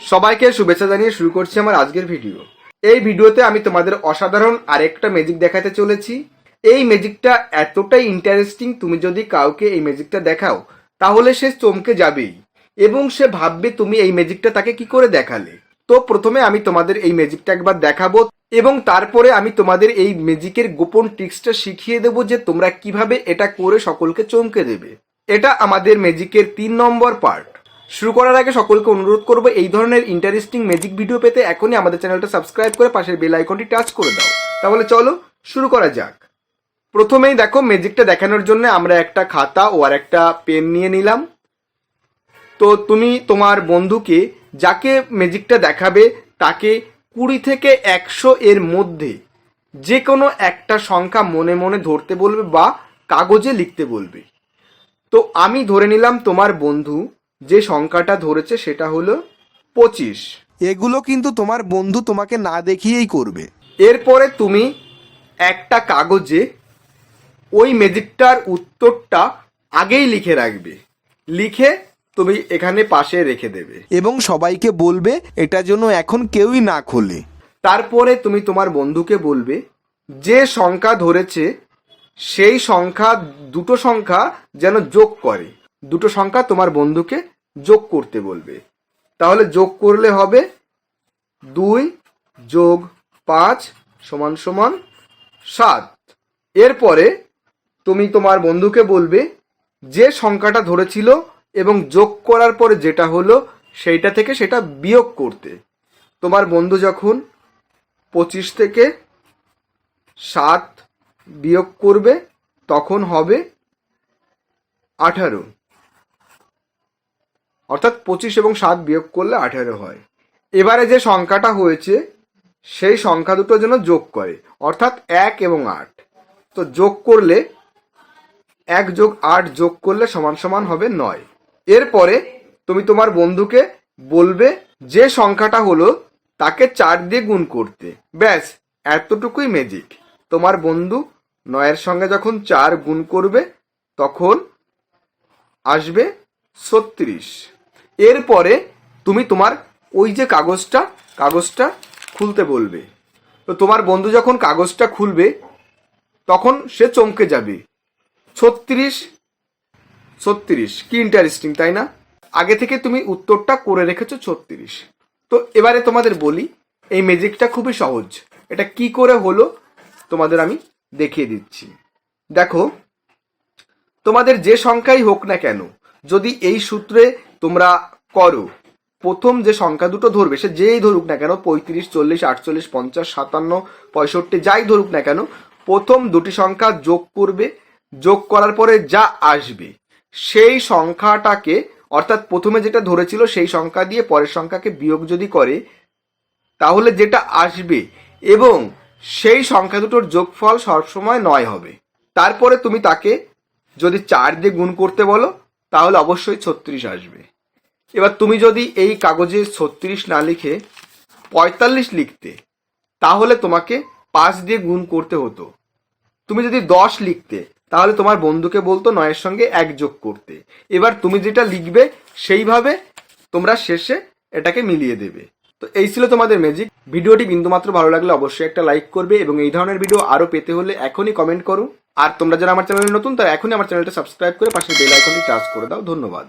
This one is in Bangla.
সবাইকে শুভেচ্ছা জানিয়ে শুরু করছি আমার আজকের ভিডিও। এই ভিডিওতে আমি তোমাদের অসাধারণ আরেকটা ম্যাজিক দেখাতে চলেছি। এই ম্যাজিকটা এতটাই ইন্টারেস্টিং তুমি যদি কাউকে এই ম্যাজিকটা দেখাও, তাহলে সে চমকে যাবেই। এবং সে ভাববে তুমি এই ম্যাজিকটা তাকে কি করে দেখালে। তো প্রথমে আমি তোমাদের এই ম্যাজিকটা একবার দেখাবো এবং তারপরে আমি তোমাদের এই ম্যাজিকের গোপন ট্রিক্সটা শিখিয়ে দেবো যে তোমরা কীভাবে এটা করে সকলকে চমকে দেবে। এটা আমাদের ম্যাজিকের তিন নম্বর পার্ট শুরু করার আগে সকলকে অনুরোধ করব, এই ধরনের ইন্টারেস্টিং ম্যাজিক ভিডিও পেতে এখনই আমাদের চ্যানেলটা সাবস্ক্রাইব করে পাশের বেল আইকনটি টাচ করে দাও। তাহলে চলো, শুরু করা যাক। প্রথমেই দেখো ম্যাজিকটা দেখানোর জন্য আমরা একটা খাতা ও আর একটা পেন নিয়ে নিলাম। তো তুমি, তোমার বন্ধুকে যাকে ম্যাজিকটা দেখাবে, তাকে কুড়ি থেকে একশো এর মধ্যে যে কোনো একটা সংখ্যা মনে মনে ধরতে বলবে বা কাগজে লিখতে বলবে। তো আমি ধরে নিলাম তোমার বন্ধু যে সংখ্যাটা ধরেছে সেটা হলো পঁচিশ। এগুলো কিন্তু তোমার বন্ধু তোমাকে না দেখিয়েই করবে। এরপরে তুমি একটা কাগজে ওই ম্যাজিকটার উত্তরটা আগেই লিখে রাখবে। লিখে তুমি এখানে পাশে রেখে দেবে। এবং সবাইকে বলবে এটা যেন এখন কেউই না খোলে। তারপরে তুমি তোমার বন্ধুকে বলবে যে সংখ্যা ধরেছে সেই সংখ্যা দুটো সংখ্যা যেন যোগ করে। দুটো সংখ্যা তোমার বন্ধুকে যোগ করতে বলবে। তাহলে যোগ করলে হবে দুই যোগ পাঁচ সমান সমান সাত। এরপরে তুমি তোমার বন্ধুকে বলবে যে সংখ্যাটা ধরেছিল এবং যোগ করার পরে যেটা হলো সেইটা থেকে সেটা বিয়োগ করতে। তোমার বন্ধু যখন পঁচিশ থেকে সাত বিয়োগ করবে, তখন হবে আঠারো। অর্থাৎ পঁচিশ এবং সাত বিয়োগ করলে আঠারো হয়। এবারে যে সংখ্যাটা হয়েছে, সেই সংখ্যা দুটো যেন যোগ করে, অর্থাৎ এক এবং আট। তো যোগ করলে, এক যোগ আট যোগ করলে সমান সমান হবে নয়। এরপরে তুমি তোমার বন্ধুকে বলবে যে সংখ্যাটা হলো, তাকে চার দিয়ে গুণ করতে। ব্যাস, এতটুকুই ম্যাজিক তোমার বন্ধু নয়ের সঙ্গে যখন চার গুণ করবে, তখন আসবে ছত্রিশ। এরপরে তুমি তোমার ওই যে কাগজটা কাগজটা খুলতে বলবে। তো তোমার বন্ধু যখন কাগজটা খুলবে, তখন সে চমকে যাবে। ছত্রিশ ছত্রিশ, কি ইন্টারেস্টিং তাই না? আগে থেকে তুমি উত্তরটা করে রেখেছো ছত্রিশ। তো এবারে তোমাদের বলি, এই ম্যাজিকটা খুবই সহজ। এটা কি করে হলো, তোমাদের আমি দেখিয়ে দিচ্ছি। দেখো, তোমাদের যে সংখ্যাই হোক না কেন, যদি এই সূত্রে তোমরা করো। প্রথম যে সংখ্যা দুটো ধরবে, সে যেই ধরুক না কেন, পঁয়ত্রিশ, চল্লিশ, আটচল্লিশ, পঞ্চাশ, সাতান্ন, পঁয়ষট্টি, যাই ধরুক না কেন, প্রথম দুটি সংখ্যা যোগ করবে। যোগ করার পরে যা আসবে, সেই সংখ্যাটাকে, অর্থাৎ প্রথমে যেটা ধরেছিল সেই সংখ্যা দিয়ে পরের সংখ্যাকে বিয়োগ যদি করে, তাহলে যেটা আসবে এবং সেই সংখ্যা দুটোর যোগফল সবসময় নয় হবে। তারপরে তুমি তাকে যদি চার দিয়ে গুণ করতে বলো তাহলে অবশ্যই ছত্রিশ আসবে। এবার তুমি যদি এই কাগজে ছত্রিশ না লিখে পঁয়তাল্লিশ লিখতে, তাহলে তোমাকে পাঁচ দিয়ে গুণ করতে হতো। তুমি যদি দশ লিখতে, তাহলে তোমার বন্ধুকে বলতো নয়ের সঙ্গে এক যোগ করতে। এবার তুমি যেটা লিখবে, সেইভাবে তোমরা শেষে এটাকে মিলিয়ে দেবে। তো এই ছিল তোমাদের ম্যাজিক ভিডিওটি বিন্দুমাত্র ভালো লাগলে অবশ্যই একটা লাইক করবে এবং এই ধরনের ভিডিও আরও পেতে হলে এখনই কমেন্ট করো। আর তোমরা যারা আমার চ্যানেলে নতুন, তারা এখনই আমার চ্যানেলটা সাবস্ক্রাইব করে পাশে বেল আইকনটি টাচ করে দাও। ধন্যবাদ।